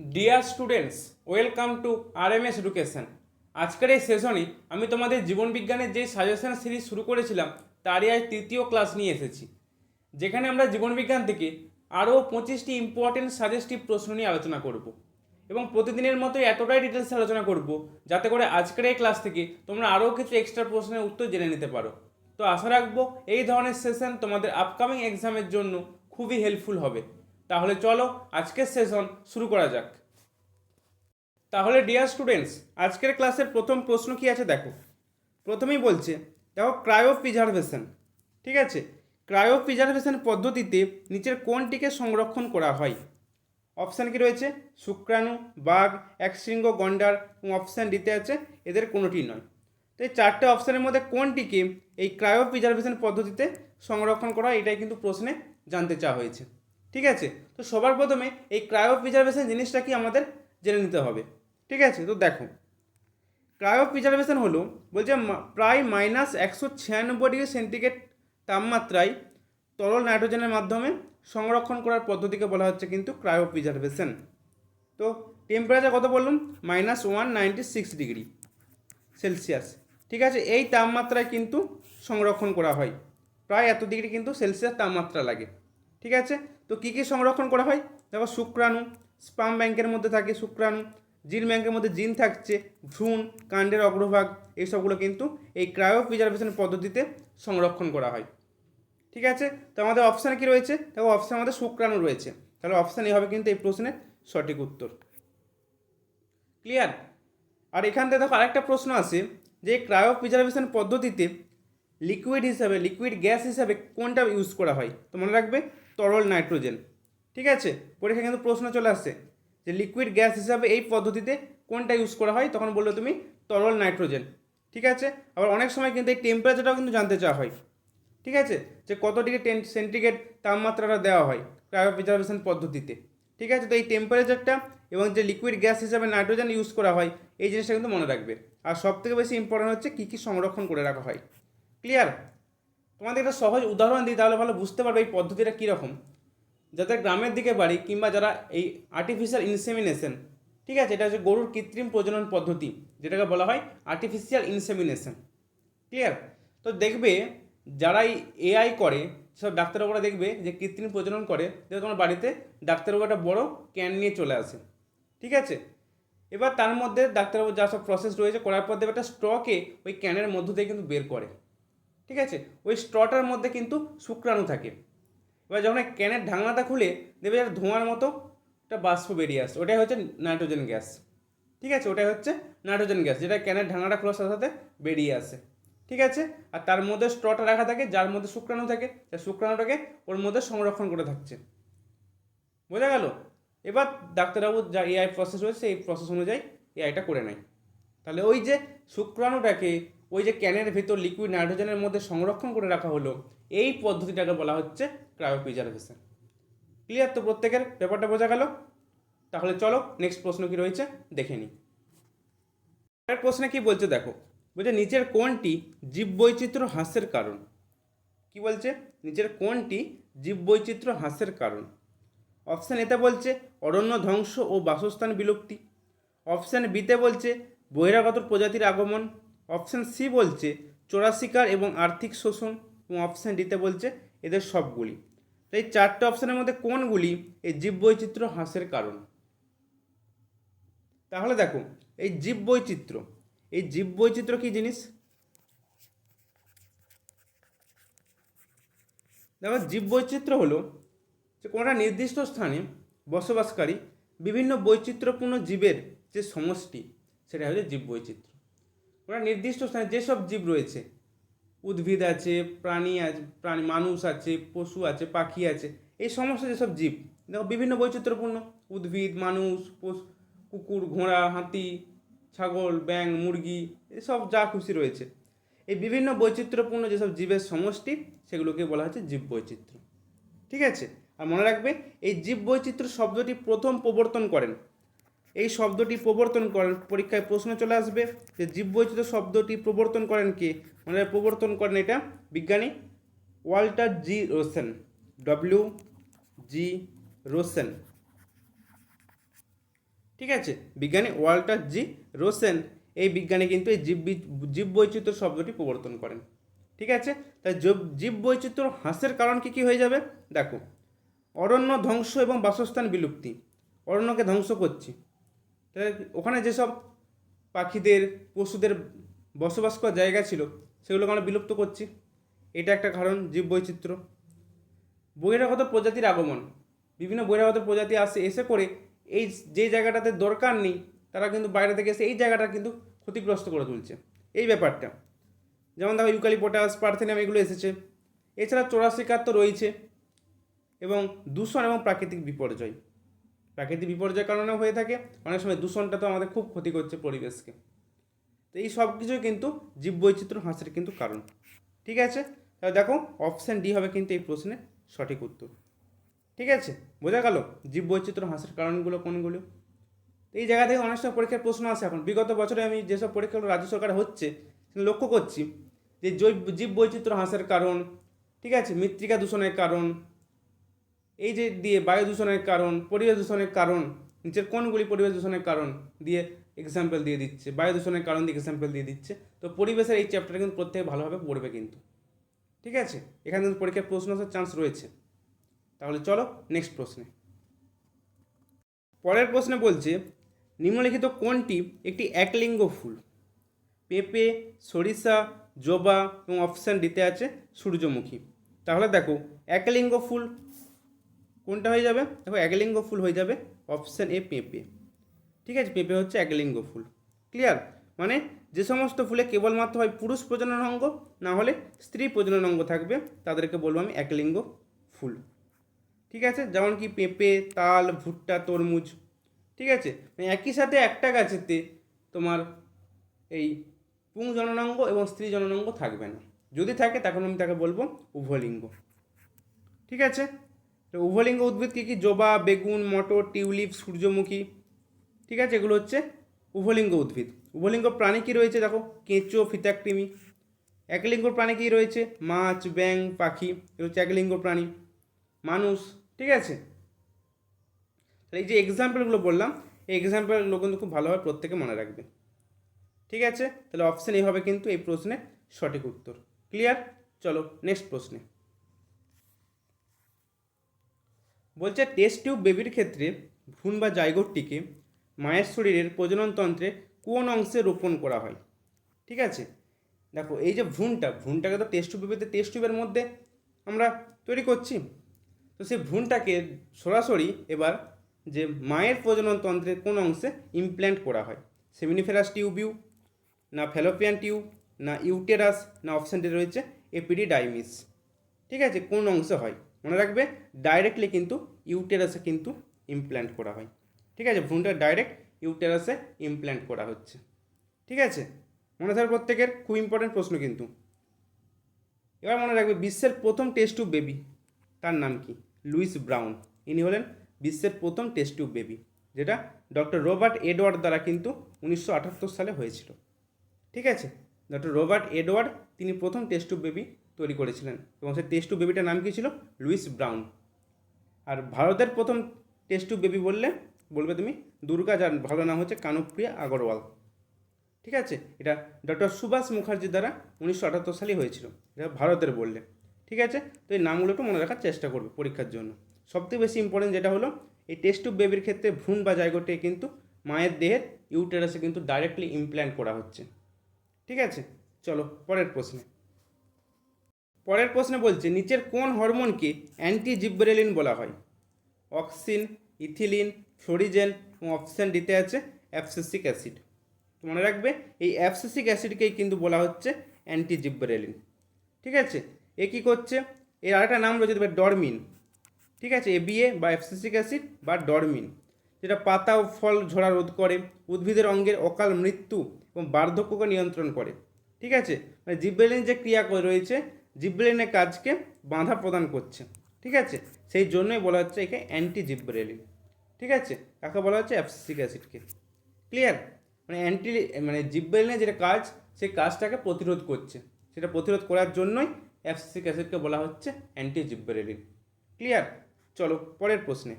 Dear students welcome to R M S education আজকের এই সেশনে আমি তোমাদের জীবন বিজ্ঞানের যে সাজেশন সিরিজ শুরু করেছিলাম, তারই আজ তৃতীয় ক্লাস নিয়ে এসেছি। যেখানে আমরা জীবন বিজ্ঞান থেকে আরও পঁচিশটি ইম্পর্টেন্ট সাজেস্টিভ প্রশ্ন নিয়ে আলোচনা করব এবং প্রতিদিনের মতোই এতটাই ডিটেলসে আলোচনা করব, যাতে করে আজকের এই ক্লাস থেকে তোমরা আরও কিছু এক্সট্রা প্রশ্নের উত্তর জেনে নিতে পারো। তো আশা রাখব এই ধরনের সেশন তোমাদের আপকামিং এক্সামের জন্য খুবই হেল্পফুল হবে। তাহলে চলো আজকের সেশন শুরু করা যাক। তাহলে ডিয়ার স্টুডেন্টস আজকের ক্লাসের প্রথম প্রশ্ন কি আছে দেখো। প্রথমেই বলছে, দেখো ক্রায়ো প্রিজার্ভেশন ঠিক আছে? ক্রায়ো প্রিজার্ভেশন পদ্ধতিতে নিচের কোনটিকে সংরক্ষণ করা হয়? অপশান কি রয়েছে? শুক্রাণু, বাঘ, একশৃঙ্গ, গন্ডার এবং অপশান ডিতে আছে, এদের কোনোটি নয়। তো এই চারটে অপশানের মধ্যে কোনটিকে এই ক্রায়ো প্রিজার্ভেশন পদ্ধতিতে সংরক্ষণ করা এটাই কিন্তু প্রশ্নে জানতে চাওয়া হয়েছে। ঠিক আছে? তো সবার প্রথমে এই ক্রায়ো প্রিজার্ভেশন জিনিসটা কি আমাদের জেনে নিতে হবে। ঠিক আছে? তো দেখো ক্রায়ো প্রিজার্ভেশন হলো, বলছে প্রায় মাইনাস একশো ছিয়ানব্বই ডিগ্রি সেন্টিগ্রেড তাপমাত্রায় তরল নাইট্রোজেনের মাধ্যমে সংরক্ষণ করার পদ্ধতিকে বলা হচ্ছে কিন্তু ক্রায়ো প্রিজার্ভেশন তো টেম্পারেচার কত বললাম? Minus one ninety six degree Celsius ঠিক আছে? এই তাপমাত্রায় কিন্তু সংরক্ষণ করা হয়। প্রায় এত ডিগ্রি কিন্তু সেলসিয়াস তাপমাত্রা লাগে। ঠিক আছে? তো কী কী সংরক্ষণ করা হয়? দেখো শুক্রাণু, স্পাম ব্যাংকের মধ্যে থাকে শুক্রাণু, জিন ব্যাংকের মধ্যে জিন থাকছে, ভ্রূণ, কাণ্ডের অগ্রভাগ এইসবগুলো কিন্তু এই ক্রায়ো প্রিজার্ভেশন পদ্ধতিতে সংরক্ষণ করা হয়। ঠিক আছে? তো আমাদের অপশান কী রয়েছে? দেখো অপশান আমাদের শুক্রাণু রয়েছে। তাহলে অপশান এই হবে কিন্তু এই প্রশ্নের সঠিক উত্তর। ক্লিয়ার আর এখান থেকে দেখো আরেকটা প্রশ্ন আছে যে ক্রায়ো প্রিজার্ভেশন পদ্ধতিতে লিকুইড হিসাবে লিকুইড গ্যাস হিসাবে কোনটা ইউজ করা হয়? তো মনে রাখবে তরল নাইট্রোজেন। ঠিক আছে? পরীক্ষা কিন্তু প্রশ্ন চলে আসছে যে লিকুইড গ্যাস হিসাবে এই পদ্ধতিতে কোনটা ইউজ করা হয়? তখন বলল তুমি তরল নাইট্রোজেন। ঠিক আছে? আবার অনেক সময় কিন্তু এই টেম্পারেচারটাও কিন্তু জানতে চাওয়া হয়। ঠিক আছে? যে কত ডিগ্রি টেন সেন্টিগ্রেড তাপমাত্রাটা দেওয়া হয় ক্রায়ো প্রিজার্ভেশন পদ্ধতিতে। ঠিক আছে? তো এই টেম্পারেচারটা এবং যে লিকুইড গ্যাস হিসাবে নাইট্রোজেন ইউজ করা হয়, এই জিনিসটা কিন্তু মনে রাখবে। আর সব থেকে বেশি ইম্পর্টেন্ট হচ্ছে কী কী সংরক্ষণ করে রাখা হয়। ক্লিয়ার তোমাদের একটা সহজ উদাহরণ দিই, তাহলে ভালো বুঝতে পারবে এই পদ্ধতিটা কীরকম। যাদের গ্রামের দিকে বাড়ি কিংবা যারা এই আর্টিফিশিয়াল ইনসেমিনেশন ঠিক আছে? এটা হচ্ছে গরুর কৃত্রিম প্রজনন পদ্ধতি, যেটাকে বলা হয় আর্টিফিশিয়াল ইনসেমিনেশন ক্লিয়ার তো দেখবে যারা এই এআই করে, সব ডাক্তারবাবুরা দেখবে যে কৃত্রিম প্রজনন করে দেখবে তোমার বাড়িতে ডাক্তারবাবু একটা বড় ক্যান নিয়ে চলে আসে, ঠিক আছে? এবার তার মধ্যে ডাক্তারবাবু যা সব প্রসেস রয়েছে, করার পর দেবে একটা স্ট্রকে ওই ক্যানের মধ্য দিয়ে কিন্তু বের করে। ঠিক আছে? ওই স্ট্রটার মধ্যে কিন্তু শুক্রাণু থাকে। এবার যখন এই ক্যানের ঢাকনাটা খুলে দেবে একটা ধোঁয়ার মতো একটা বাষ্প বেরিয়ে আসে ওটাই হচ্ছে নাইট্রোজেন গ্যাস। ঠিক আছে? ওটাই হচ্ছে নাইট্রোজেন গ্যাস, যেটা ক্যানের ঢাকনাটা খোলার সাথে সাথে বেরিয়ে আসে। ঠিক আছে? আর তার মধ্যে স্ট্রটা রাখা থাকে, যার মধ্যে শুক্রাণু থাকে, সেই শুক্রাণুটাকে ওর মধ্যে সংরক্ষণ করে থাকছে। বোঝা গেল? এবার ডাক্তারবাবু যা এআই প্রসেস রয়েছে, সেই প্রসেস অনুযায়ী এআইটা করে নেয়। তাহলে ওই যে শুক্রাণুটাকে ওই যে ক্যানের ভেতর লিকুইড নাইট্রোজেনের মধ্যে সংরক্ষণ করে রাখা হলো, এই পদ্ধতিটাকে বলা হচ্ছে ক্রায়ো প্রিজার্ভেশন ক্লিয়ার তো প্রত্যেকের? ব্যাপারটা বোঝা গেল? তাহলে চলো নেক্সট প্রশ্ন কি রয়েছে? দেখে নিই। পরের প্রশ্নে কি বলছে দেখো, বলছে নিচের কোনটি জীববৈচিত্র্য হ্রাসের কারণ। কি বলছে? নিচের কোনটি জীববৈচিত্র্য হ্রাসের কারণ। অপশান এতে বলছে অরণ্য ধ্বংস ও বাসস্থান বিলুপ্তি। অপশান বিতে বলছে বহিরাগত প্রজাতির আগমন। অপশান সি বলছে চোরা শিকার এবং আর্থিক শোষণ এবং অপশান ডিতে বলছে এদের সবগুলি। তাই চারটে অপশানের মধ্যে কোনগুলি এই জীববৈচিত্র্য হ্রাসের কারণ? তাহলে দেখো, এই জীববৈচিত্র্য এই জীববৈচিত্র্য কী জিনিস? দেখো, জীববৈচিত্র্য হলো যে কোনো নির্দিষ্ট স্থানে বসবাসকারী বিভিন্ন বৈচিত্র্যপূর্ণ জীবের যে সমষ্টি, সেটা হচ্ছে জীববৈচিত্র্য। একটা নির্দিষ্ট স্থানে যেসব জীব রয়েছে, উদ্ভিদ আছে, প্রাণী আছে, প্রাণী, মানুষ আছে, পশু আছে, পাখি আছে, এই সমস্ত যেসব জীব, দেখো বিভিন্ন বৈচিত্র্যপূর্ণ, উদ্ভিদ, মানুষ, পশু, কুকুর, ঘোড়া, হাতি, ছাগল ব্যাং মুরগি এসব যা খুশি রয়েছে। এই বিভিন্ন বৈচিত্র্যপূর্ণ যেসব জীবের সমষ্টি, সেগুলোকে বলা হচ্ছে জীব বৈচিত্র্য। ঠিক আছে? আর মনে রাখবে, এই জীব বৈচিত্র্য শব্দটি প্রথম প্রবর্তন করেন। এই শব্দটি প্রবর্তন করেন, পরীক্ষায় প্রশ্ন চলে আসবে যে জীব বৈচিত্র্য শব্দটি প্রবর্তন করেন কে? মানে প্রবর্তন করেন এটা বিজ্ঞানী Walter G Rosen, W G Rosen. ঠিক আছে? বিজ্ঞানী ওয়াল্টার জি রোসেন এই বিজ্ঞানী কিন্তু এই জীব জীব বৈচিত্র্য শব্দটি প্রবর্তন করেন। ঠিক আছে? তাই জীব জীব বৈচিত্র্য হ্রাসের কারণ কি কি হয়ে যাবে? দেখো, অরণ্য ধ্বংস এবং বাসস্থান বিলুপ্তি। অরণ্যকে ধ্বংস করছি। ওখানে যেসব পাখিদের, পশুদের বসবাস করার জায়গা ছিল, সেগুলোকে আমরা বিলুপ্ত করছি। এটা একটা কারণ জীব বৈচিত্র্য বহিরাগত প্রজাতির আগমন। বিভিন্ন বহিরাগত প্রজাতি আসে, এসে করে এই যে জায়গাটাতে দরকার নেই, তারা কিন্তু বাইরে থেকে এসে এই জায়গাটা কিন্তু ক্ষতিগ্রস্ত করে তুলছে। এই ব্যাপারটা। যেমন দেখো, ইউক্যালিপটাস, পার্থেনিয়াম, এগুলো এসেছে। এছাড়া চোরাশিকার তো রয়েছে এবং দূষণ এবং প্রাকৃতিক বিপর্যয়। প্রাকৃতিক বিপর্যয়ের কারণে হয়ে থাকে। অনেক সময় দূষণটা তো আমাদের খুব ক্ষতি করছে পরিবেশকে। তো এই সব কিছুই কিন্তু জীববৈচিত্র্য হ্রাসের কিন্তু কারণ। ঠিক আছে? তাহলে দেখো অপশান ডি হবে কিন্তু এই প্রশ্নের সঠিক উত্তর। ঠিক আছে? বোঝা গেল জীববৈচিত্র্য হ্রাসের কারণগুলো কোনগুলো? এই জায়গা থেকে অনেক সময় পরীক্ষার প্রশ্ন আসে এখন। বিগত বছরে আমি যেসব পরীক্ষাগুলো রাজ্য সরকার হচ্ছে লক্ষ্য করছি যে জৈব জীব বৈচিত্র্য হ্রাসের কারণ, ঠিক আছে? মৃত্তিকা দূষণের কারণ এই যে দিয়ে বায়ু দূষণের কারণ, পরিবেশ দূষণের কারণ, নিচের কোনগুলি পরিবেশ দূষণের কারণ দিয়ে এক্সাম্পল দিয়ে দিচ্ছে। বায়ু দূষণের কারণ দিয়ে এক্সাম্পল দিয়ে দিচ্ছে। তো পরিবেশের এই চ্যাপ্টারটা কিন্তু প্রত্যেকে ভালোভাবে পড়বে কিন্তু। ঠিক আছে? এখানে কিন্তু পরীক্ষার প্রশ্ন আসার চান্স রয়েছে। তাহলে চলো নেক্সট প্রশ্নে। পরের প্রশ্নে বলছে, নিম্নলিখিত কোনটি একটি একলিঙ্গ ফুল। পেঁপে, সরিষা, জবা এবং অপশান দিতে আছে সূর্যমুখী। তাহলে দেখো, একলিঙ্গ ফুল কোনটা হয়ে যাবে? দেখো, একলিঙ্গ ফুল হয়ে যাবে অপশান এ পেঁপে। ঠিক আছে? পেঁপে হচ্ছে একলিঙ্গ ফুল। ক্লিয়ার মানে যে সমস্ত ফুলে কেবলমাত্র হয় পুরুষ প্রজনন অঙ্গ, না হলে স্ত্রী প্রজনন অঙ্গ থাকবে, তাদেরকে বলব আমি একলিঙ্গ ফুল। ঠিক আছে? যেমন কি পেঁপে, তাল, ভুট্টা, তরমুজ। ঠিক আছে? মানে একই সাথে একটা গাছেতে তোমার এই পুং জননাঙ্গ এবং স্ত্রী জননাঙ্গ থাকবে না। যদি থাকে, তখন আমি তাকে বলব উভলিঙ্গ। ঠিক আছে? তো উভলিঙ্গ উদ্ভিদ কী কী? জবা, বেগুন, মটর, টিউলিপ, সূর্যমুখী। ঠিক আছে? এগুলো হচ্ছে উভলিঙ্গ উদ্ভিদ। উভলিঙ্গ প্রাণী কী রয়েছে? দেখো, কেঁচো, ফিতাকৃমি। একলিঙ্গ প্রাণী কী রয়েছে? মাছ ব্যাং পাখি। এগুলো হচ্ছে একলিঙ্গ প্রাণী। মানুষ। ঠিক আছে? তাহলে এই যে এক্সাম্পলগুলো বললাম, এই এক্সাম্পলগুলো কিন্তু খুব ভালোভাবে প্রত্যেকে মনে রাখবে। ঠিক আছে? তাহলে অপশান এই হবে কিন্তু এই প্রশ্নের সঠিক উত্তর। ক্লিয়ার চলো নেক্সট প্রশ্নে। বলছে টেস্ট টিউব বেবির ক্ষেত্রে ভ্রূণ বা জাইগোটটিকে মায়ের শরীরের প্রজননতন্ত্রে কোন অংশে রোপণ করা হয়? ঠিক আছে? দেখো, এই যে ভ্রূণটা, ভ্রূণটাকে তো টেস্ট টিউব বেবিতে টেস্ট টিউবের মধ্যে আমরা তৈরি করছি। তো সেই ভ্রূণটাকে সরাসরি এবার যে মায়ের প্রজননতন্ত্রের কোন অংশে ইমপ্ল্যান্ট করা হয়? সেমিনিফেরাস টিউবিউ না ফ্যালোপিয়ান টিউব না ইউটেরাস না অপশানটি রয়েছে এপিডিডাইমিস ঠিক আছে? কোন অংশে হয়? মনে রাখবে ডাইরেক্টলি কিন্তু ইউটেরাসে কিন্তু ইমপ্ল্যান্ট করা হয়। ঠিক আছে? ভ্রূণটা ডাইরেক্ট ইউটেরাসে ইমপ্ল্যান্ট করা হচ্ছে। ঠিক আছে? মনে থাকবে প্রত্যেকের খুব ইম্পর্টেন্ট প্রশ্ন কিন্তু। এবার মনে রাখবে বিশ্বের প্রথম টেস্ট টিউব বেবি তার নাম কি? লুইস ব্রাউন ইনি হলেন বিশ্বের প্রথম টেস্ট টিউব বেবি যেটা ডক্টর রবার্ট এডওয়ার্ড দ্বারা কিন্তু উনিশশো আটাত্তর সালে হয়েছিল। ঠিক আছে? ডক্টর রবার্ট এডওয়ার্ড তিনি প্রথম টেস্ট টিউব বেবি তৈরি করেছিলেন এবং সেই টেস্ট টু বেবিটার নাম কী ছিল? Luis brown. আর ভারতের প্রথম টেস্ট টু বেবি বললে, বলবে তুমি, দুর্গা, যার ভালো নাম হচ্ছে কানুপ্রিয়া আগরওয়াল। ঠিক আছে? এটা ডক্টর সুভাষ মুখার্জি দ্বারা উনিশশো আটাত্তর সালে হয়েছিল। এটা ভারতের বললে। ঠিক আছে? তো এই নামগুলো একটু মনে রাখার চেষ্টা করবে পরীক্ষার জন্য। সবথেকে বেশি ইম্পর্টেন্ট যেটা হলো, এই টেস্ট টু বেবির ক্ষেত্রে ভ্রূণ বা জায়গোটে কিন্তু মায়ের দেহের ইউটেরাসে কিন্তু ডাইরেক্টলি ইমপ্ল্যান্ট করা হচ্ছে। ঠিক আছে? চলো, পরের প্রশ্নে। পরের প্রশ্নে বলছে, নিচের কোন হরমোনকে অ্যান্টি জিব্রেলিন বলা হয়? অক্সিন, ইথিলিন, ফ্লোরিজেন এবং অপশান দিতে আছে অ্যাপসিসিক অ্যাসিড। মনে রাখবে, এই অ্যাপসিসিক অ্যাসিডকেই কিন্তু বলা হচ্ছে অ্যান্টি জিব্রেলিন ঠিক আছে? এ কী করছে? এর আরেকটা নাম রয়েছে দেবে ডরমিন। ঠিক আছে? এ এবিএ বা অ্যাপসিসিক অ্যাসিড বা ডরমিন, যেটা পাতা ও ফল ঝরা রোধ করে, উদ্ভিদের অঙ্গের অকাল মৃত্যু এবং বার্ধক্যকে নিয়ন্ত্রণ করে। ঠিক আছে? মানে জিব্রেলিন যে ক্রিয়া রয়েছে জিব্রেলিনের কাজকে বাধা প্রদান করছে, ঠিক আছে? সেই জন্যই বলা হচ্ছে একে অ্যান্টি জিব্রেলিন ঠিক আছে? কাকে বলা হচ্ছে? অ্যাপসিক অ্যাসিডকে ক্লিয়ার মানে অ্যান্টি মানে জিব্রেলিনের যেটা কাজ, সেই কাজটাকে প্রতিরোধ করছে। সেটা প্রতিরোধ করার জন্যই অ্যাপসিক অ্যাসিডকে বলা হচ্ছে অ্যান্টি জিব্রেলিন ক্লিয়ার চলো, পরের প্রশ্নে।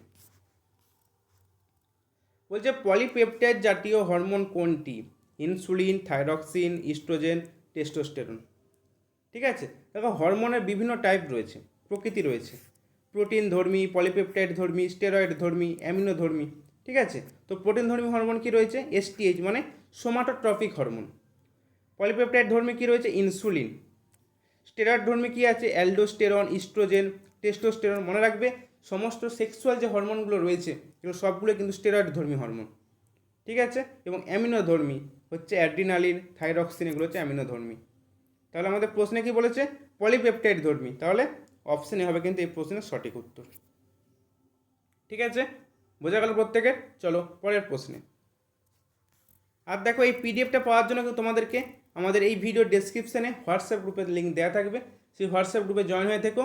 বলছে পলিপেপটাইড জাতীয় হরমোন কোনটি? Insulin, thyroxine, oestrogen, testosterone. ঠিক আছে? দেখো, হরমোনের বিভিন্ন টাইপ রয়েছে, প্রকৃতি রয়েছে। প্রোটিন ধর্মী পলিপেপটাইড ধর্মী স্টেরয়েড ধর্মী অ্যামিনো ধর্মী ঠিক আছে? তো প্রোটিন ধর্মী হরমোন কি রয়েছে? এসটিএইচ মানে সোমাটোট্রপিক হরমোন। পলিপেপটাইড ধর্মী কি রয়েছে? ইনসুলিন স্টেরয়েড ধর্মী কি আছে? অ্যালডোস্টেরন ইস্ট্রোজেন টেস্টোস্টেরন মনে রাখবে, সমস্ত সেক্সুয়াল যে হরমোনগুলো রয়েছে, এগুলো সবগুলো কিন্তু স্টেরয়েড ধর্মী হরমোন, ঠিক আছে? এবং অ্যামিনো ধর্মী হচ্ছে অ্যাড্রিনালিন থাইরক্সিন এগুলো হচ্ছে অ্যামিনো ধর্মী তাহলে আমাদের প্রশ্নে কি বলেছে? পলিপেপটাইড ধর্মী। তাহলে অপশানে হবে কিন্তু এই প্রশ্নের সঠিক উত্তর। ঠিক আছে? বোঝা গেল প্রত্যেকের? চলো পরের প্রশ্নে। আর দেখো এই পিডিএফটা পাওয়ার জন্য কিন্তু তোমাদেরকে আমাদের এই ভিডিও ডেসক্রিপশানে হোয়াটসঅ্যাপ গ্রুপের লিঙ্ক দেওয়া থাকবে। সেই হোয়াটসঅ্যাপ গ্রুপে জয়েন হয়ে থেকো,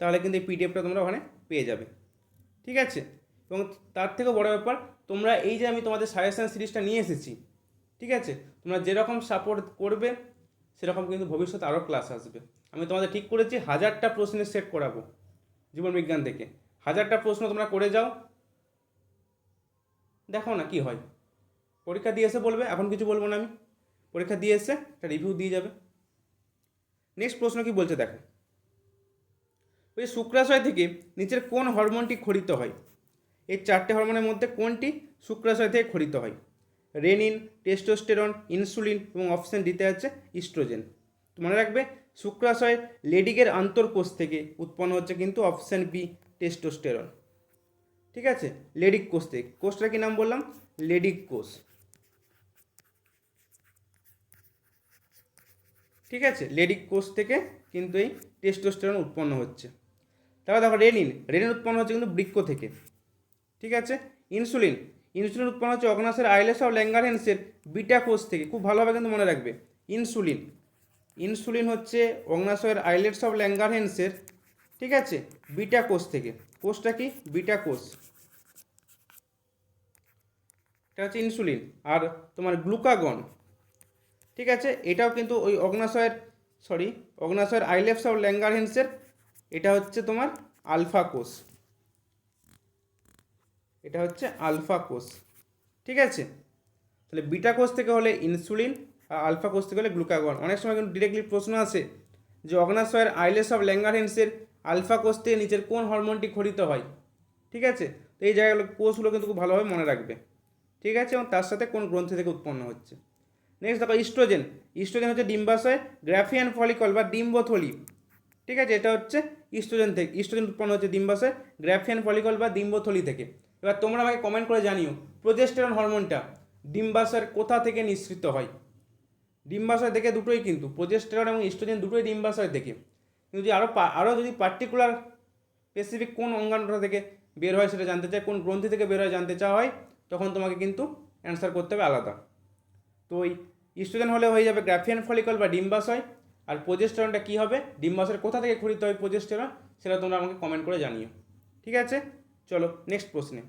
তাহলে কিন্তু এই পিডিএফটা তোমরা ওখানে পেয়ে যাবে। ঠিক আছে? এবং তার থেকেও বড় ব্যাপার, তোমরা এই যে আমি তোমাদের সাজেশান সিরিজটা নিয়ে এসেছি, ঠিক আছে? তোমরা যেরকম সাপোর্ট করবে সেরকম কিন্তু ভবিষ্যতে আরও ক্লাস আসবে। আমি তোমাদের ঠিক করেছি, হাজারটা প্রশ্নের সেট করাবো জীবন বিজ্ঞান থেকে। হাজারটা প্রশ্ন তোমরা করে যাও। দেখো না কি হয়। পরীক্ষা দিয়ে এসে বলবে, এখন কিছু বলব না আমি। পরীক্ষা দিয়ে এসে একটা রিভিউ দিয়ে যাবে। নেক্সট প্রশ্ন কি বলছে দেখো। ওই শুক্রাশয় থেকে নিচের কোন হরমোনটি খরিত হয়? এই চারটে হরমোনের মধ্যে কোনটি শুক্রাশয় থেকে খরিত হয়? রেনিন টেস্টোস্টেরন ইনসুলিন এবং অপশন দিতে আছে ইস্ট্রোজেন তো মনে রাখবে, শুক্রাশয় লেডিকের আন্তর্কোষ থেকে উৎপন্ন হচ্ছে কিন্তু অপশন বি টেস্টোস্টেরন ঠিক আছে? লেডিক কোষ থেকে। কোষটার কি নাম বললাম? লেডিক কোষ। ঠিক আছে? লেডিক কোষ থেকে কিন্তু এই টেস্টোস্টেরন উৎপন্ন হচ্ছে। তারপর দেখো রেনিন। রেনিন উৎপন্ন হচ্ছে কিন্তু বৃক্ষ থেকে। ঠিক আছে? ইনসুলিন ইনসুলিন উৎপন্ন হচ্ছে অগ্নাশয়ের আইলেস অফ ল্যাঙ্গারহেন্সের বিটা কোষ থেকে। খুব ভালোভাবে কিন্তু মনে রাখবে। ইনসুলিন। ইনসুলিন হচ্ছে অগ্নাশয়ের আইলেটস অফ ল্যাঙ্গারহেন্সের ঠিক আছে, বিটা কোষ থেকে। কোষটা কি? বিটা কোষ। এটা হচ্ছে ইনসুলিন। আর তোমার গ্লুকাগন, ঠিক আছে, এটাও কিন্তু ওই অগ্নাশয়ের, সরি, অগ্নাশয়ের আইলেপস অফ ল্যাঙ্গারহেন্সের এটা হচ্ছে তোমার আলফা কোষ। এটা হচ্ছে আলফা কোষ, ঠিক আছে? তাহলে বিটা কোষ থেকে হলে ইনসুলিন আর আলফা কোষ থেকে হলে গ্লুকাগন। অনেক সময় কিন্তু ডিরেক্টলি প্রশ্ন আসে যে অগ্নাশয়ের আইলেস অফ ল্যাঙ্গারহেন্সের আলফা কোষ থেকে নিচের কোন হরমোনটি খরিত হয়, ঠিক আছে? তো এই জায়গাগুলো কোষগুলো কিন্তু খুব ভালোভাবে মনে রাখবে, ঠিক আছে? এবং তার সাথে কোন গ্রন্থি থেকে উৎপন্ন হচ্ছে। নেক্সট দেখো, ইস্ট্রোজেন। ইস্ট্রোজেন হচ্ছে ডিম্বাশয়, গ্রাফিয়ান ফলিকল বা ডিম্বথলি, ঠিক আছে? এটা হচ্ছে ইস্ট্রোজেন থেকে, ইস্ট্রোজেন উৎপন্ন হচ্ছে ডিম্বাশয়, গ্রাফিয়ান ফলিকল বা ডিম্বথলি থেকে। এবার তোমরা আমাকে কমেন্ট করে জানিও প্রোজেস্টেরন হরমোনটা ডিম্বাশয়ের কোথা থেকে নিঃসৃত হয়? ডিম্বাশয় থেকে দুটোই কিন্তু প্রোজেস্টেরন এবং ইস্ট্রোজেন দুটোই ডিম্বাশয় থেকে কিন্তু যদি আরও আরও যদি পার্টিকুলার স্পেসিফিক কোন অঙ্গাণুটা থেকে বের হয় সেটা জানতে চাই, কোন গ্রন্থি থেকে বের হয় জানতে চাওয়া হয়, তখন তোমাকে কিন্তু অ্যান্সার করতে হবে আলাদা। তো ওই ইস্ট্রোজেন হলে হয়ে যাবে গ্রাফিয়ান ফলিকল বা ডিম্বাশয় আর প্রোজেস্টেরনটা কী হবে? ডিম্বাশয়ের কোথা থেকে খরিত হয় প্রোজেস্টেরন সেটা তোমরা আমাকে কমেন্ট করে জানিও। ঠিক আছে? চলো নেক্সট প্রশ্নে।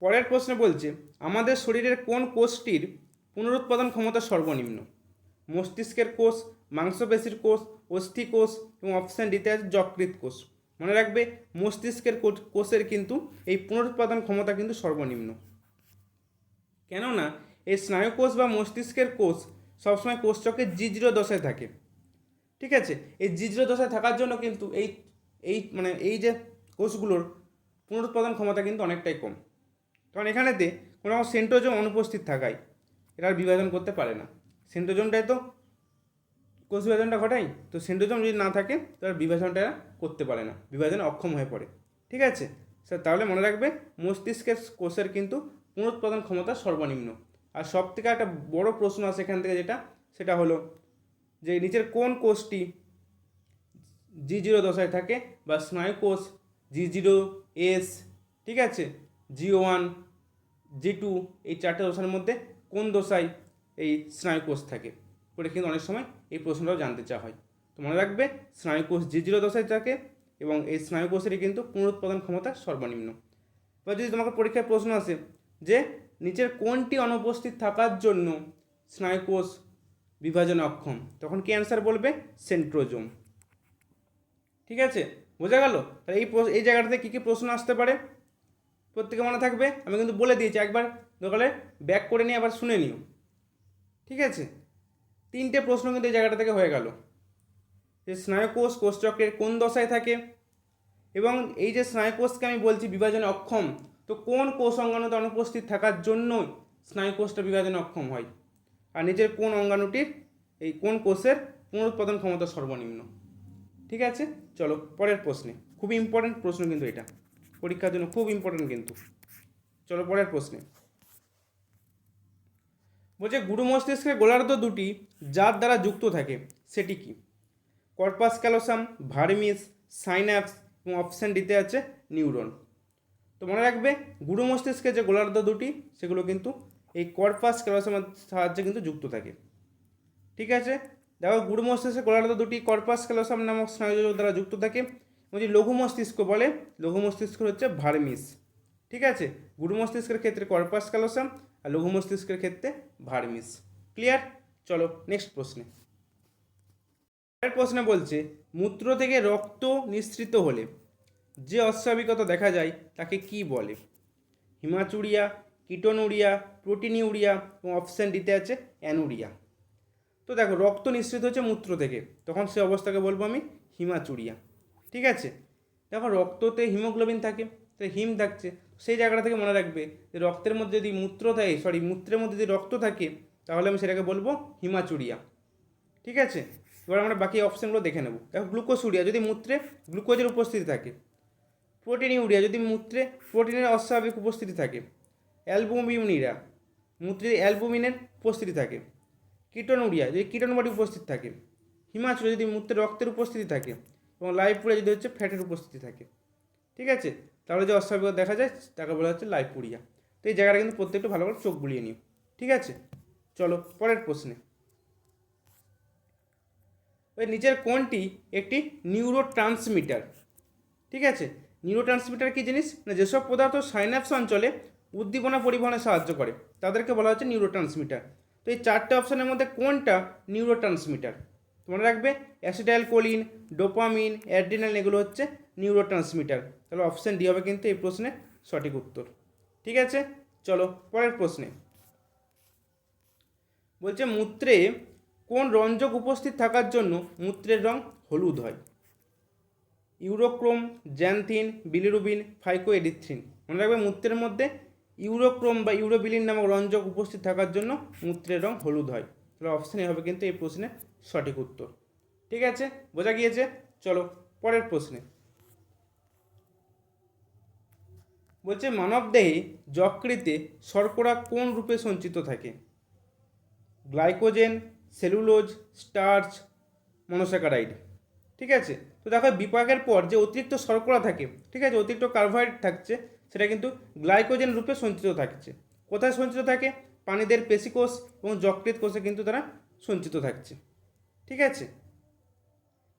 পরের প্রশ্নে বলছে, আমাদের শরীরের কোন কোষটির পুনরুৎপাদন ক্ষমতা সর্বনিম্ন? মস্তিষ্কের কোষ, মাংসপেশির কোষ, অস্থি কোষ এবং অপশান ডিতে আছে যকৃত কোষ। মনে রাখবে, মস্তিষ্কের কোষ- কোষের কিন্তু এই পুনরুৎপাদন ক্ষমতা কিন্তু সর্বনিম্ন। কেননা, এই স্নায়ুকোষ বা মস্তিষ্কের কোষ সবসময় কোষচক্রের জিজ্র দশায় থাকে। ঠিক আছে? এই জিজ্র দশায় থাকার জন্য কিন্তু এই এই মানে এই যে কোষগুলোর পুনরুৎপাদন ক্ষমতা কিন্তু অনেকটাই কম। কারণ এখানেতে কোনো রকম সেন্ট্রোজোম অনুপস্থিত থাকায় এরা আর বিভাজন করতে পারে না। সেন্ট্রোজোমটাই তো কোষ বিভাজনটা ঘটাই তো সেন্ট্রোজোম যদি না থাকে তার বিভাজনটা করতে পারে না। বিভাজনে অক্ষম হয়ে পড়ে। ঠিক আছে? স্যার, তাহলে মনে রাখবে, মস্তিষ্কের কোষের কিন্তু পুনরুৎপাদন ক্ষমতা সর্বনিম্ন। আর সব থেকে একটা বড় প্রশ্ন আছে এখান থেকে যেটা, সেটা হলো যে নিচের কোন কোষটি জি জিরো দশায় থাকে বা স্নায়ু কোষ জি জিরো এস ঠিক আছে? জি ওয়ান জি টু এই চারটে দশার মধ্যে কোন দশায় এই স্নায়ু কোষ থাকে? ওটা কিন্তু অনেক সময় এই প্রশ্নটাও জানতে চাওয়া হয়। তো মনে রাখবে, স্নায়ু কোষ জি জিরো দশায় থাকে এবং এই স্নায়ু কোষেরই কিন্তু পুনরুৎপাদন ক্ষমতা সর্বনিম্ন। এবার যদি তোমাকে পরীক্ষায় প্রশ্ন আসে যে নিচের কোনটি অনুপস্থিত থাকার জন্য স্নায়ুকোষ বিভাজন অক্ষম, তখন কি অ্যান্সার বলবে? সেন্ট্রোজোম। ঠিক আছে? বোঝা গেল? তাহলে এই এই জায়গাটাতে কী কী প্রশ্ন আসতে পারে? প্রত্যেকে মনে থাকবে? আমি কিন্তু বলে দিয়েছি একবার। দোকানে ব্যাক করে নিয়ে আবার শুনে নিও। ঠিক আছে? তিনটে প্রশ্ন কিন্তু এই জায়গাটা থেকে হয়ে গেল। যে স্নায়ুকোষ কোষচক্রের কোন দশায় থাকে? এবং এই যে স্নায়ুকোষকে আমি বলছি বিভাজনে অক্ষম, তো কোন কোষ অঙ্গাণুতে অনুপস্থিত থাকার জন্যই স্নায়ুকোষটা বিভাজনে অক্ষম হয়? আর নিজের কোন অঙ্গাণুটির এই কোন কোষের পুনরুৎপাদন ক্ষমতা সর্বনিম্ন? ঠিক আছে? চলো, পরের প্রশ্নে। খুব ইম্পর্টেন্ট প্রশ্ন কিন্তু এটা। পরীক্ষার জন্য খুব ইম্পর্টেন্ট কিন্তু। চলো, পরের প্রশ্নে। বলছে, গুরু মস্তিষ্কের গোলার্ধ দুটি যার দ্বারা যুক্ত থাকে, সেটি কি? কর্পাস ক্যালোসাম ভার্মিস সাইন্যাপস এবং অপশান ডিতে আছে নিউরন তো মনে রাখবে, গুরু মস্তিষ্কের যে গোলার্ধ দুটি, সেগুলো কিন্তু এই কর্পাস ক্যালোসামের সাহায্যে কিন্তু যুক্ত থাকে। ঠিক আছে? দেখো গুরু মস্তিষ্কের গোলার্ধ দুটি, কর্পাস, ক্যালোসাম নামক স্নায়ুযোগ দ্বারা যুক্ত থাকে। এবং যে লঘু মস্তিষ্ক বলে, লঘু মস্তিষ্ক হচ্ছে ভার্মিস। ঠিক আছে? গুরু মস্তিষ্কের ক্ষেত্রে কর্পাস, ক্যালোসাম আর লঘু মস্তিষ্কের ক্ষেত্রে ভার্মিস। ক্লিয়ার চলো নেক্সট প্রশ্নে। পরের প্রশ্নে বলছে, মূত্র থেকে রক্ত নিঃসৃত হলে যে অস্বাভাবিকতা দেখা যায় তাকে কি বলে? হিমাচুরিয়া, কিটোনুরিয়া, প্রোটিনিউরিয়া এবং অপশান ডিতে আছে অ্যানুরিয়া। তো দেখো, রক্ত নিঃসৃত হচ্ছে মূত্র থেকে। তখন সে অবস্থাকে বলব আমি হিমাচুরিয়া। ঠিক আছে? দেখো, রক্ততে হিমোগ্লোবিন থাকে, তো হিম থাকছে। সেই জায়গাটা থেকে মনে রাখবে যে রক্তের মধ্যে যদি মূত্র থাকে সরি মূত্রের মধ্যে যদি রক্ত থাকে, তাহলে আমি সেটাকে বলব হিমাচুরিয়া। ঠিক আছে? এবার আমরা বাকি অপশানগুলো দেখে নেব। দেখো, গ্লুকোসুরিয়া, যদি মূত্রে গ্লুকোজের উপস্থিতি থাকে। প্রোটিন ইউরিয়া যদি মূত্রে প্রোটিনের অস্বাভাবিক উপস্থিতি থাকে। অ্যালবুমিউনিরা মূত্রে অ্যালবুমিনের উপস্থিতি থাকে। কিটোনুরিয়া যদি কিটোন বডি উপস্থিত থাকে, হিমাচলে যদি মূত্রে রক্তের উপস্থিতি থাকে এবং লাইপুরিয়া যদি হচ্ছে ফ্যাটের উপস্থিতি থাকে, ঠিক আছে? তাহলে যে অস্বাভাবিকতা দেখা যায়, তাকে বলা হচ্ছে লাইপুরিয়া। তো এই জায়গাটা কিন্তু প্রত্যেকটা ভালো করে চোখ বুলিয়ে নিও, ঠিক আছে? চলো, পরের প্রশ্নে। ওই নিচের কোনটি একটি নিউরো ট্রান্সমিটার ঠিক আছে? নিউরো ট্রান্সমিটার কী জিনিস? না, যেসব পদার্থ সাইন্যাপস অঞ্চলে উদ্দীপনা পরিবহনে সাহায্য করে, তাদেরকে বলা হচ্ছে নিউরো ট্রান্সমিটার তো এই চারটে অপশানের মধ্যে কোনটা নিউরো ট্রান্সমিটার মনে রাখবে অ্যাসিটাইল কোলিন ডোপামিন অ্যাড্রিনাল এগুলো হচ্ছে নিউরো ট্রান্সমিটার তাহলে অপশান ডি হবে কিন্তু এই প্রশ্নের সঠিক উত্তর। ঠিক আছে? চলো, পরের প্রশ্নে। বলছে মূত্রে কোন রঞ্জক উপস্থিত থাকার জন্য মূত্রের রং হলুদ হয়? ইউরোক্রোম, জ্যান্থিন, বিলিরুবিন ফাইকোএডিথ্রিন মনে রাখবে মূত্রের মধ্যে ইউরোক্রোম বা ইউরোবিলিন নামক রঞ্জক উপস্থিত থাকার জন্য মূত্রের রং হলুদ হয়। তাহলে অপশানে হবে কিন্তু এই প্রশ্নের সঠিক উত্তর। ঠিক আছে? বোঝা গিয়েছে? চলো, পরের প্রশ্নে। বলছে, মানবদেহে যকৃতে শর্করা কোন রূপে সঞ্চিত থাকে? গ্লাইকোজেন, সেলুলোজ, স্টার্চ মনোস্যাকারাইড ঠিক আছে? তো দেখো, বিপাকের পর যে অতিরিক্ত শর্করা থাকে, ঠিক আছে? অতিরিক্ত কার্বোহাইড্রেট থাকছে সেটা কিন্তু গ্লাইকোজেন রূপে সঞ্চিত থাকছে। কোথায় সঞ্চিত থাকে? প্রাণীদের পেশিকোষ এবং যকৃত কোষে কিন্তু তারা সঞ্চিত থাকছে। ঠিক আছে?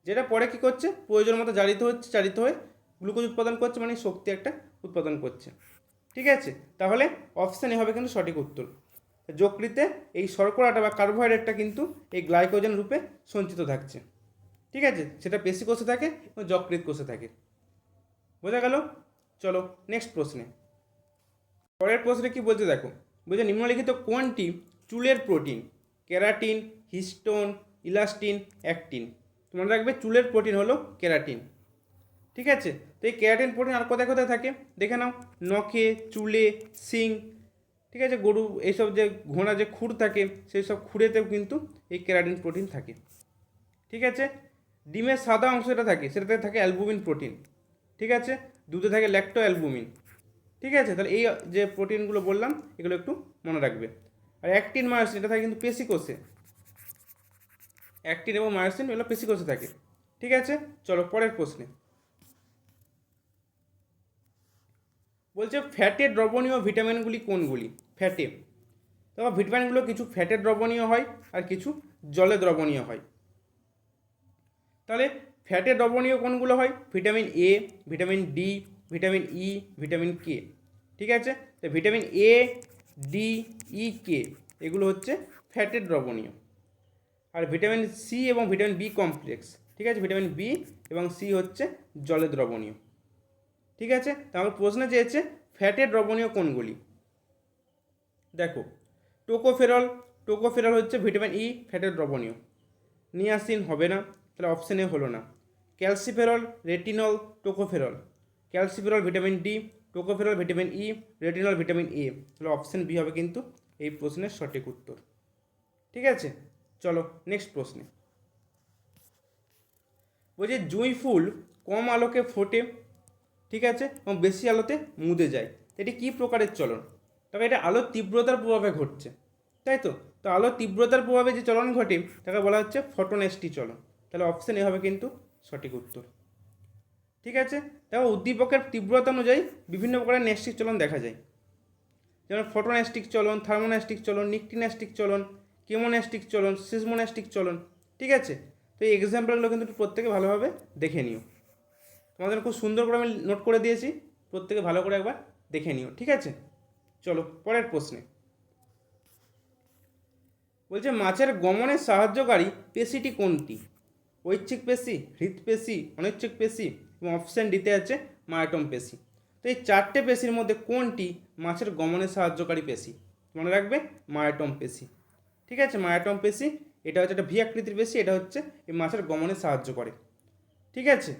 যেটা পরে কী করছে? প্রয়োজন মতো জারিত হচ্ছে জারিত হয়ে গ্লুকোজ উৎপাদন করছে মানে শক্তি একটা উৎপাদন করছে। ঠিক আছে? তাহলে অপশানে হবে কিন্তু সঠিক উত্তর। যকৃতে এই শর্করাটা বা কার্বোহাইড্রেটটা কিন্তু এই গ্লাইকোজেন রূপে সঞ্চিত থাকছে। ঠিক আছে? সেটা পেশি কোষে থাকে এবং যকৃত কোষে থাকে। বোঝা গেল? চলো নেক্সট প্রশ্নে। পরের প্রশ্নে কি বলতে দেখো? বলছে, নিম্নলিখিত কোনটি চুলের protein keratin histone elastin actin তোমরা রাখবে চুলের প্রোটিন হলো ক্যারাটিন ঠিক আছে? তো এই ক্যারাটিন প্রোটিন আর কোথায় কোথায় থাকে? দেখে নাও। নখে, চুলে সিং ঠিক আছে? গরু, এইসব যে ঘোড়া, যে খুর থাকে, সেই সব খুঁড়েতেও কিন্তু এই ক্যারাটিন প্রোটিন থাকে। ঠিক আছে? ডিমের সাদা অংশটা থাকে, সেটাতে থাকে অ্যালবুমিন প্রোটিন ঠিক আছে? দুধে থাকে ল্যাক্টো অ্যালবুমিন ঠিক আছে? তাহলে এই যে প্রোটিনগুলো বললাম, এগুলো একটু মনে রাখবে। আর অ্যাক্টিন মায়োসিন, এটা থাকে কিন্তু পেশিকোষে অ্যাক্টিন এবং মায়োসিন এগুলো পেশিকোষে থাকে। ঠিক আছে? চলো পরের প্রশ্নে। বলছে, ফ্যাটে দ্রবণীয় ভিটামিনগুলি কোনগুলি? ফ্যাটে। তবে ভিটামিনগুলো কিছু ফ্যাটে দ্রবণীয় হয় আর কিছু জলে দ্রবণীয় হয়। তাহলে ফ্যাটে দ্রবণীয় কোনগুলো হয়? Vitamin A vitamin D vitamin E vitamin K ঠিক আছে? তো ভিটামিন এ ডি ই কে এগুলো হচ্ছে ফ্যাটের দ্রবণীয়। আর ভিটামিন সি এবং ভিটামিন বি কমপ্লেক্স ঠিক আছে? ভিটামিন বি এবং সি হচ্ছে জলে দ্রবণীয়। ঠিক আছে? তাহলে প্রশ্নে চেয়েছে ফ্যাটে দ্রবণীয় কোনগুলি? দেখো, টোকোফেরল টোকোফেরল হচ্ছে ভিটামিন ই ফ্যাটের দ্রবণীয়। নিয়াসিন হবে না। তাহলে অপশানে হলো না। Calciferol retinol tocopherol. Calciferol vitamin D, tocopherol vitamin E, retinol vitamin A. তাহলে অপশান বি হবে কিন্তু এই প্রশ্নের সঠিক উত্তর। ঠিক আছে? চলো নেক্সট প্রশ্নে। বলছে জুঁই ফুল কম আলোকে ফোটে, ঠিক আছে? এবং বেশি আলোতে মুদে যায়। এটি কী প্রকারের চলন? তবে এটা আলোর তীব্রতার প্রভাবে ঘটছে, তাই তো? তো আলোর তীব্রতার প্রভাবে যে চলন ঘটে, তাকে বলা হচ্ছে ফটোনেস্টি চলন। তাহলে অপশান এ হবে কিন্তু সঠিক উত্তর। ঠিক আছে? দেখো, উদ্দীপকের তীব্রতা অনুযায়ী বিভিন্ন প্রকারের ন্যাস্টিক চলন দেখা যায়। যেমন ফটোন্যাস্টিক চলন, থার্মোন্যাস্টিক চলন, নিকটিন্যাস্টিক চলন, কেমোন্যাস্টিক চলন, সিসমোন্যাস্টিক চলন। ঠিক আছে? তো এই এক্সাম্পলগুলো কিন্তু প্রত্যেকে ভালোভাবে দেখে নিও। তোমাদের খুব সুন্দর করে আমি নোট করে দিয়েছি। প্রত্যেকে ভালো করে একবার দেখে নিও। ঠিক আছে? চলো, পরের প্রশ্নে। বলছে, মাছের গমনে সাহায্যকারী পেশিটি কোনটি? ঐচ্ছিক পেশি হৃদপেশি অনৈচ্ছিক পেশি এবং অপশান ডিতে আছে মায়াটম পেশি। তো এই চারটে পেশির মধ্যে কোনটি মাছের গমনে সাহায্যকারী পেশি? মনে রাখবে মায়াটম পেশি। ঠিক আছে মায়াটম পেশি, এটা হচ্ছে একটা ভি আকৃতির পেশি, এটা হচ্ছে এই মাছের গমনে সাহায্য করে। ঠিক আছে?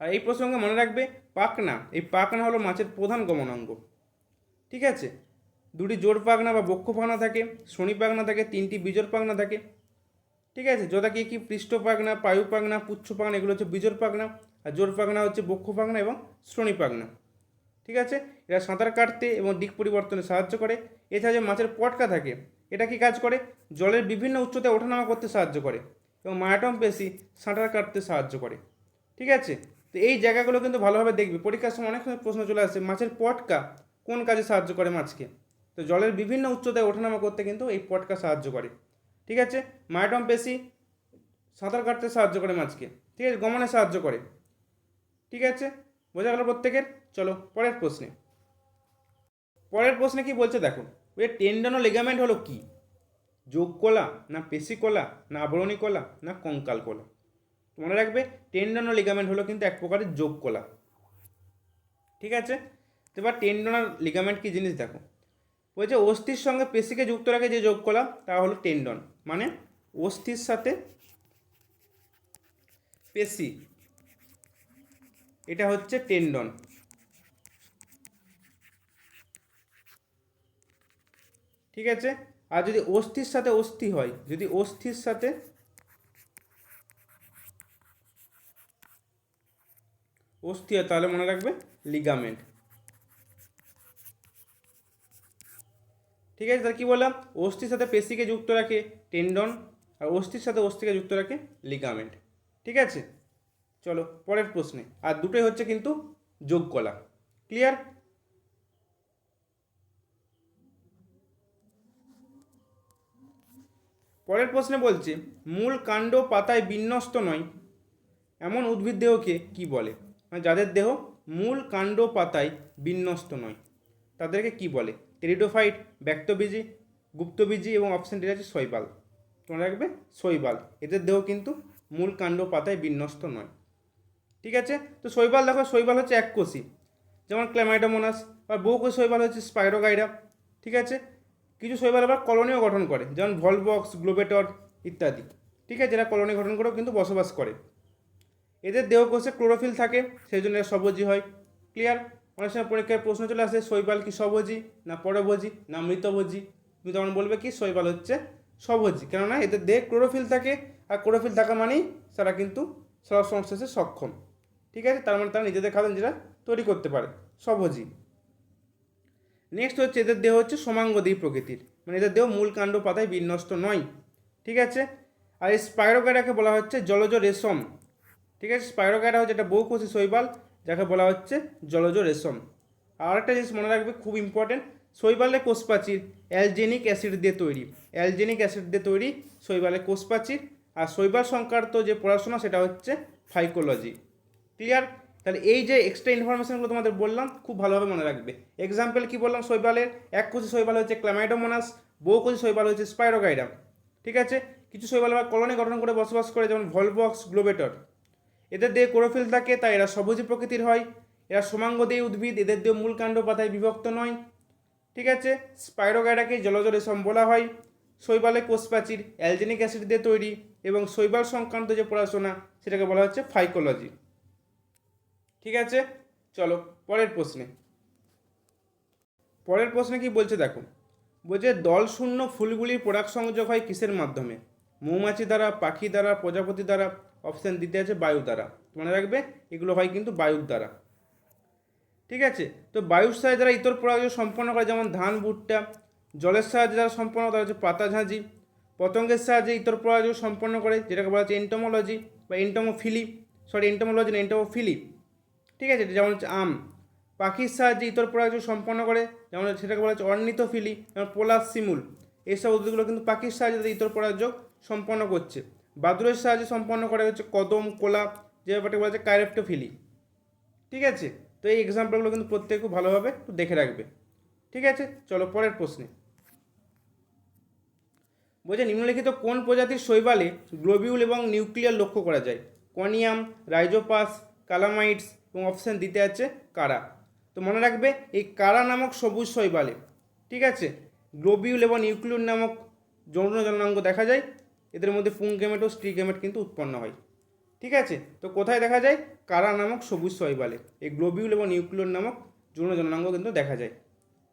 আর এই প্রসঙ্গে মনে রাখবে পাকনা, এই পাকনা হলো মাছের প্রধান গমনাঙ্গ। ঠিক আছে? দুটি জোর পাখনা বা বক্ষ পাখনা থাকে, শনি পাখনা থাকে, তিনটি বিজোর পাখনা থাকে। ঠিক আছে? যথা কি পৃষ্ঠ পাখনা পায়ু পাখনা পুচ্ছ পাখনা এগুলো হচ্ছে বিজোর পাখনা আর জোর পাখনা হচ্ছে বক্ষ পাখনা এবং শ্রোণী পাখনা ঠিক আছে? এরা সাঁতার কাটতে এবং দিক পরিবর্তনে সাহায্য করে। এছাড়া যে মাছের পটকা থাকে, এটা কি কাজ করে? জলের বিভিন্ন উচ্চতায় ওঠানামা করতে সাহায্য করে এবং মায়াটম পেশি সাঁতার কাটতে সাহায্য করে। ঠিক আছে? তো এই জায়গাগুলো কিন্তু ভালোভাবে দেখবে। পরীক্ষার সময় অনেক সময় প্রশ্ন চলে আসে, মাছের পটকা কোন কাজে সাহায্য করে মাছকে? তো জলের বিভিন্ন উচ্চতায় ওঠানামা করতে কিন্তু এই পটকা সাহায্য করে। ঠিক আছে? মায়াটম পেশি সাঁতার কাটতে সাহায্য করে মাছকে। ঠিক আছে? গমনে সাহায্য করে। ঠিক আছে? বোঝা গেল প্রত্যেকের? চলো, পরের প্রশ্নে। পরের প্রশ্নে কি বলছে দেখো? ওই টেন্ডন ও লেগামেন্ট হলো কি? যোগ কলা না পেশি কলা না আবরণী কলা না কঙ্কাল কলা? মনে রাখবে, টেন্ডন ও লিগামেন্ট হলো কিন্তু এক প্রকারের যোগ কলা। ঠিক আছে? এবার টেন্ডন আর লিগামেন্ট কি জিনিস দেখো? বলছে, অস্থির সঙ্গে পেশিকে যুক্ত রাখে যে যোগ কলা, তা হলো টেন্ডন। মানে অস্থির সাথে পেশি। এটা হচ্ছে টেন্ডন। ঠিক আছে? আর যদি অস্থির সাথে অস্থি হয়, যদি অস্থির সাথে অস্থি হয়, তাহলে মনে রাখবে লিগামেন্ট ঠিক আছে? তাহলে কী বললাম? অস্থির সাথে পেশিকে যুক্ত রাখে টেন্ডন আর অস্থির সাথে অস্থিকে যুক্ত রাখে লিগামেন্ট ঠিক আছে? চলো, পরের প্রশ্নে। আর দুটোই হচ্ছে কিন্তু যোগ কলা ক্লিয়ার পরের প্রশ্নে বলছে, মূল কাণ্ড পাতায় বিন্যস্ত নয়, এমন উদ্ভিদ দেহকে কি বলে? মানে যাদের দেহ মূল কাণ্ড পাতায় বিন্যস্ত নয়, তাদেরকে কি বলে? টেরিডোফাইট ব্যক্তবীজি গুপ্তবীজি এবং অপশন ডি আছে শৈবাল। তোমরা রাখবে শৈবাল। এদের দেহ কিন্তু মূল কাণ্ড পাতায় বিন্যস্ত নয়। ঠিক আছে? তো শৈবাল দেখো, শৈবাল হচ্ছে এক কোষী। যেমন ক্ল্যামাইডোমোনাস আর বহুকোষী শৈবাল হচ্ছে স্পাইরোগাইডা। ঠিক আছে? কিছু শৈবাল আবার কলোনিও গঠন করে, যেমন ভলবক্স গ্লোবেটর ইত্যাদি। ঠিক আছে? এরা কলোনি গঠন করেও কিন্তু বসবাস করে। এদের দেহকোষে ক্লোরোফিল থাকে, সেই জন্য এরা সবজি হয়। ক্লিয়ার? অনেক সময় পরীক্ষায় প্রশ্ন চলে আসে, শৈবাল কি সবজি না পরভোজী না মৃতভোজী? তুমি তখন বলবে কি, শৈবাল হচ্ছে সবজি কেননা এদের দেহে ক্লোরোফিল থাকে, আর ক্লোরোফিল থাকা মানেই তারা কিন্তু সব সংশ্লেষে সক্ষম। ঠিক আছে? তার মানে তারা নিজেদের খাদ্য নিজেরা তৈরি করতে পারে সবজি নেক্সট হচ্ছে এদের দেহ হচ্ছে সমাঙ্গদেহী প্রকৃতির। মানে এদের দেহ মূল কাণ্ড পাতায় বিন্যস্ত নয়। ঠিক আছে? আর এই স্পাইরোগ্যাডাকে বলা হচ্ছে জলজ রেশম। ঠিক আছে? স্পাইরোগ্যাডা হচ্ছে একটা বহুকোষী শৈবাল যাকে বলা হচ্ছে জলজ রেশম। আর একটা জিনিস মনে রাখবে, খুব ইম্পর্টেন্ট শৈবালের কোষপ্রাচীর অ্যালজেনিক অ্যাসিড দিয়ে তৈরি। অ্যালজেনিক অ্যাসিড দিয়ে তৈরি শৈবালের কোষপ্রাচীর। আর শৈবাল সংক্রান্ত যে পড়াশোনা, সেটা হচ্ছে ফাইকোলজি। ক্লিয়ার তাহলে এই যে এক্সট্রা ইনফরমেশনগুলো তোমাদের বললাম, খুব ভালোভাবে মনে রাখবে। এক্সাম্পল কি বললাম? শৈবালের এক কোষি শৈবাল হচ্ছে ক্ল্যামাইডোমোনাস বহু কোষি শৈবাল হচ্ছে স্পাইরোগাইডাম ঠিক আছে? কিছু শৈবাল আবার কলোনি গঠন করে বসবাস করে, যেমন ভলবক্স গ্লোবেটর এদের দেহে ক্লোরোফিল থাকে, তাই এরা সবুজ প্রকৃতির হয়। এরা সমাঙ্গদেয়ী উদ্ভিদ, এদের দিয়ে মূল কাণ্ড পাতায় বিভক্ত নয়। ঠিক আছে? স্পাইরোগাইডাকে জলজ রেশম বলা হয়। শৈবালে কোষপ্রাচীর অ্যালজেনিক অ্যাসিড দিয়ে তৈরি এবং শৈবাল সংক্রান্ত যে পড়াশোনা, সেটাকে বলা হচ্ছে ফাইকোলজি। ঠিক আছে? চলো, পরের প্রশ্নে। পরের প্রশ্নে কি বলছে দেখো? বলছে, দল শূন্য ফুলগুলির পরাগ সংযোগ হয় কিসের মাধ্যমে? মৌমাছি দ্বারা, পাখি দ্বারা, প্রজাপতি দ্বারা। অপশান দিতে আছে বায়ু দ্বারা। মনে রাখবে, এগুলো হয় কিন্তু বায়ুর দ্বারা। ঠিক আছে? তো বায়ুর সাহায্যে যারা ইতর পরাগ সম্পন্ন করে, যেমন ধান, ভুট্টা, জলের সাহায্যে যারা সম্পন্ন করে হচ্ছে পাতা ঝাঁঝি। পতঙ্গের সাহায্যে ইতর পরাগ সম্পন্ন করে, যেটাকে বলা হচ্ছে এন্টোমোলজি বা এন্টোমোফিলি সরি এন্টোমোলজি না এন্টোমোফিলি ঠিক আছে? যেমন হচ্ছে আম। পাখির সাহায্যে ইতর পরাগ সম্পন্ন করে, যেমন সেটাকে বলা হচ্ছে অর্নিথোফিলি যেমন পোলাস সিমুল এইসব উদ্ভিদগুলো কিন্তু পাখির সাহায্যে ইতর পরাগযোগ সম্পন্ন করছে। বাদুরের সাহায্যে সম্পন্ন করা হচ্ছে কদম কোলা যে ব্যাপারটা বলা হচ্ছে কাইরেপ্টোফিলি। ঠিক আছে? তো এই এক্সাম্পলগুলো কিন্তু প্রত্যেকে খুব ভালোভাবে একটু দেখে রাখবে। ঠিক আছে? চলো পরের প্রশ্নে। বলছে, নিম্নলিখিত কোন প্রজাতির শৈবালে গ্লোবিউল এবং নিউক্লিয়ার লক্ষ্য করা যায়? কনিয়াম, রাইজোপাস, কালামাইটস এবং অপশান দিতে আছে কারা? তো মনে রাখবে, এই কারা নামক সবুজ শৈবালে, ঠিক আছে? গ্লোবিউল এবং নিউক্লিয়র নামক যৌন জননাঙ্গ দেখা যায়। এদের মধ্যে পুংগেমেট ও স্ট্রিগেমেট কিন্তু উৎপন্ন হয়। ঠিক আছে? তো কোথায় দেখা যায়? কারা নামক সবুজ শৈবালে। এই গ্লোবিউল এবং নিউক্লিয়র নামক যৌন জননাঙ্গ কিন্তু দেখা যায়।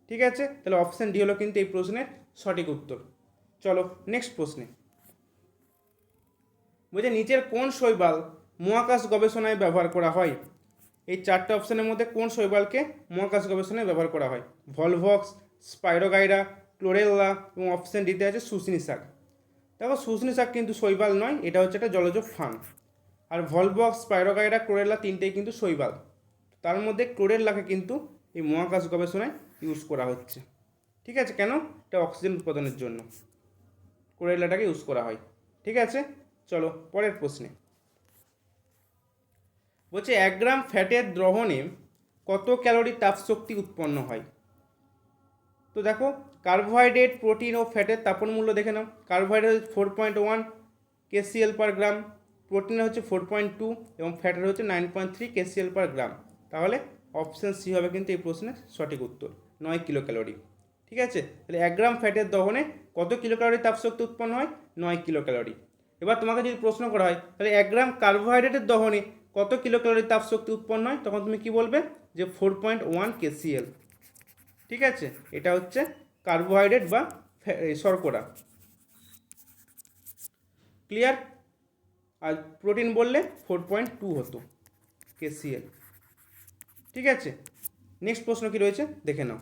ঠিক আছে? তাহলে অপশান ডি হলো কিন্তু এই প্রশ্নের সঠিক উত্তর। চলো নেক্সট প্রশ্নে। বলছে, নিচের কোন শৈবাল মহাকাশ গবেষণায় ব্যবহার করা হয়? এই চারটে অপশানের মধ্যে কোন শৈবালকে মহাকাশ গবেষণায় ব্যবহার করা হয়? ভলভক্স, স্পাইরোগাইরা, ক্লোরেল্লা এবং অপশান ডিতে আছে শুশনি শাক দেখো শুশনি শাক কিন্তু শৈবাল নয়, এটা হচ্ছে একটা জলজ ফান। আর ভলবক্স, স্পাইরোগাইরা ক্লোরেল্লা তিনটেই কিন্তু শৈবাল। তার মধ্যে ক্লোরেল্লাকে কিন্তু এই মহাকাশ গবেষণায় ইউজ করা হচ্ছে। ঠিক আছে কেন? এটা অক্সিজেন উৎপাদনের জন্য। ক্লোরেল্লাটাকে ইউজ করা হয়। ঠিক আছে? চলো, পরের প্রশ্নে। বলছে, এক গ্রাম ফ্যাটের দ্রহণে কত ক্যালোরি তাপশক্তি উৎপন্ন হয়? তো দেখো কার্বোহাইড্রেট প্রোটিন ও ফ্যাটের তাপন মূল্য দেখে নাও। Carbohydrate four point one KCL per gram প্রোটিনের হচ্ছে ফোর পয়েন্ট টু এবং ফ্যাটের হচ্ছে nine point three KCL per gram তাহলে অপশান সি হবে কিন্তু এই প্রশ্নের সঠিক উত্তর, নয় কিলো ক্যালোরি ঠিক আছে? তাহলে এক গ্রাম ফ্যাটের দহনে কত কিলো ক্যালোরি তাপশক্তি উৎপন্ন হয়? নয় কিলো ক্যালোরি এবার তোমাকে যদি প্রশ্ন করা হয়, তাহলে এক গ্রাম কার্বোহাইড্রেটের দহনে কত কিলো ক্যালোরি তাপশক্তি উৎপন্ন হয়? তখন তুমি কি বলবে? যে ফোর পয়েন্ট ওয়ান কেসিএল ঠিক আছে? এটা হচ্ছে কার্বোহাইড্রেট বা শর্করা। ক্লিয়ার আর প্রোটিন বললে ফোর পয়েন্ট টু হতো কেসিএল ঠিক আছে? নেক্সট প্রশ্ন কি রয়েছে? দেখে নাও।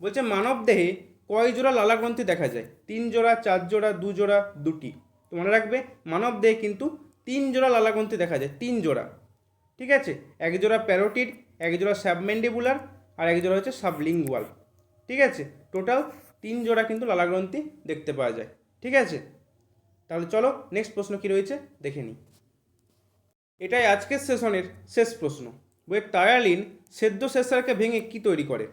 বলছে, মানব দেহে কয় জোড়া লালাগ্রন্থি দেখা যায়? তিন জোড়া, চার জোড়া, দু জোড়া, দুটি। তো মনে রাখবে, মানব দেহে কিন্তু তিন জোড়া লালাগ্রন্থি দেখা যায়, তিন জোড়া। ঠিক আছে? এক জোড়া প্যারোটিড এক জোড়া সাবমেন্ডিবুলার আর এক জোড়া হচ্ছে সাবলিঙ্গুয়াল। ঠিক আছে? টোটাল তিন জোড়া কিন্তু লালাগ্রন্থি দেখতে পাওয়া যায়। ঠিক আছে? তাহলে চলো নেক্সট প্রশ্ন কি রয়েছে দেখে নিই। এটাই আজকের সেশনের শেষ প্রশ্ন। বইয়ের টায়ালিন সেদ্ধ শেষারকে ভেঙে কি তৈরি করে?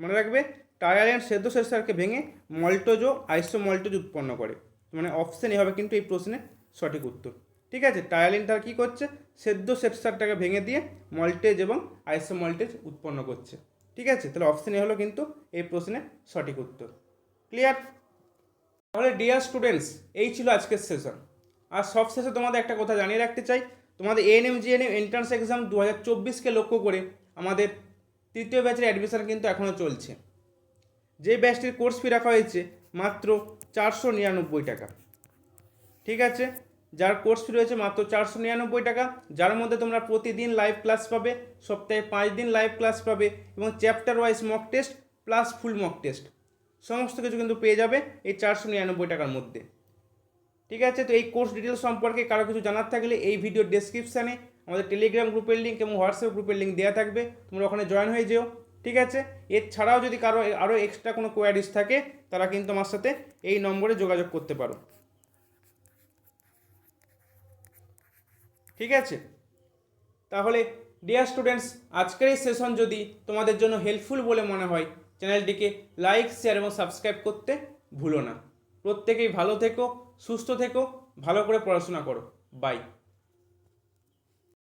মনে রাখবে টায়ালিন সেদ্ধ শেষারকে ভেঙে মল্টোজো আইসো মল্টোজ উৎপন্ন করে। মানে অপশন এ হবে কিন্তু এই প্রশ্নের সঠিক উত্তর। ঠিক আছে? টায়ালিন তার কী করছে? সেদ্ধ শেষারটাকে ভেঙে দিয়ে মল্টেজ এবং আইসো মল্টেজ উৎপন্ন করছে। ঠিক আছে? তাহলে অপশন এ হলো কিন্তু এই প্রশ্নের সঠিক উত্তর। ক্লিয়ার তাহলে ডিয়ার স্টুডেন্টস এই ছিল আজকের সেশন আর সব শেষে তোমাদের একটা কথা জানিয়ে রাখতে চাই। তোমাদের এএনএম জিএনএম এন্ট্রান্স এক্সাম দু হাজার চব্বিশকে লক্ষ্য করে আমাদের তৃতীয় ব্যাচের অ্যাডমিশন কিন্তু এখনও চলছে। যে ব্যাচটির কোর্স ফি রাখা হয়েছে মাত্র চারশো নিরানব্বই টাকা। ঠিক আছে? যার কোর্স ফি রয়েছে মাত্র চারশো নিরানব্বই টাকা, যার মধ্যে তোমরা প্রতিদিন লাইভ ক্লাস পাবে, সপ্তাহে পাঁচ দিন লাইভ ক্লাস পাবে এবং chapter wise mock test plus full mock test সমস্ত কিছু কিন্তু পেয়ে যাবে এই চারশো নিরানব্বই টাকার মধ্যে। ঠিক আছে, তো এই কোর্স ডিটেলস সম্পর্কে কারও কিছু জানার থাকলে এই ভিডিওর ডেসক্রিপশানে আমাদের টেলিগ্রাম গ্রুপের লিঙ্ক এবং হোয়াটসঅ্যাপ গ্রুপের লিঙ্ক দেওয়া থাকবে, তোমরা ওখানে জয়েন হয়ে যেও। ঠিক আছে, এছাড়াও যদি কারও আরও এক্সট্রা কোনো কোয়ারিজ থাকে, তারা কিন্তু আমার সাথে এই নম্বরে যোগাযোগ করতে পারো। ঠিক আছে? তাহলে ডিয়ার স্টুডেন্টস আজকের এই সেশন যদি তোমাদের জন্য হেল্পফুল বলে মনে হয় চ্যানেলটিকে লাইক শেয়ার এবং সাবস্ক্রাইব করতে ভুলো না। প্রত্যেকেই ভালো থেকো, সুস্থ থেকো, ভালো করে পড়াশোনা করো। বাই